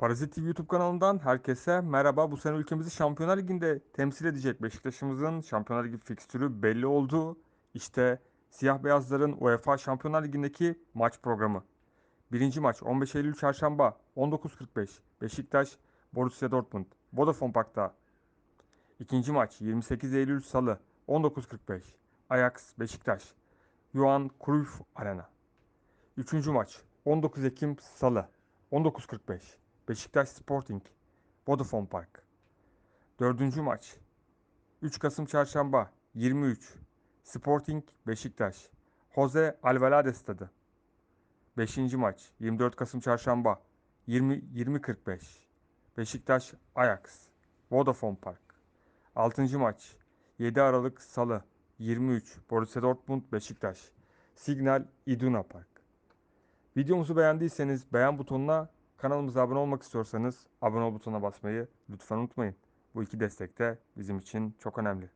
Parazit TV YouTube kanalından herkese merhaba. Bu sene ülkemizi Şampiyonlar Ligi'nde temsil edecek Beşiktaş'ımızın Şampiyonlar Ligi fikstürü belli oldu. İşte siyah beyazların UEFA Şampiyonlar Ligi'ndeki maç programı. Birinci maç 15 Eylül Çarşamba 19.45 Beşiktaş Borussia Dortmund Vodafone Park'ta. İkinci maç 28 Eylül Salı 19.45 Ajax Beşiktaş Johan Cruyff Arena. Üçüncü maç 19 Ekim Salı 19.45 Beşiktaş Sporting Vodafone Park. Dördüncü maç 3 Kasım Çarşamba 23 Sporting Beşiktaş Jose Alvalade Stadı. Beşinci maç 24 Kasım Çarşamba 20 20.45 Beşiktaş Ajax Vodafone Park. Altıncı maç 7 Aralık Salı 23 Borussia Dortmund Beşiktaş Signal Iduna Park. Videomuzu beğendiyseniz beğen butonuna, kanalımıza abone olmak istiyorsanız abone ol butonuna basmayı lütfen unutmayın. Bu iki destek de bizim için çok önemli.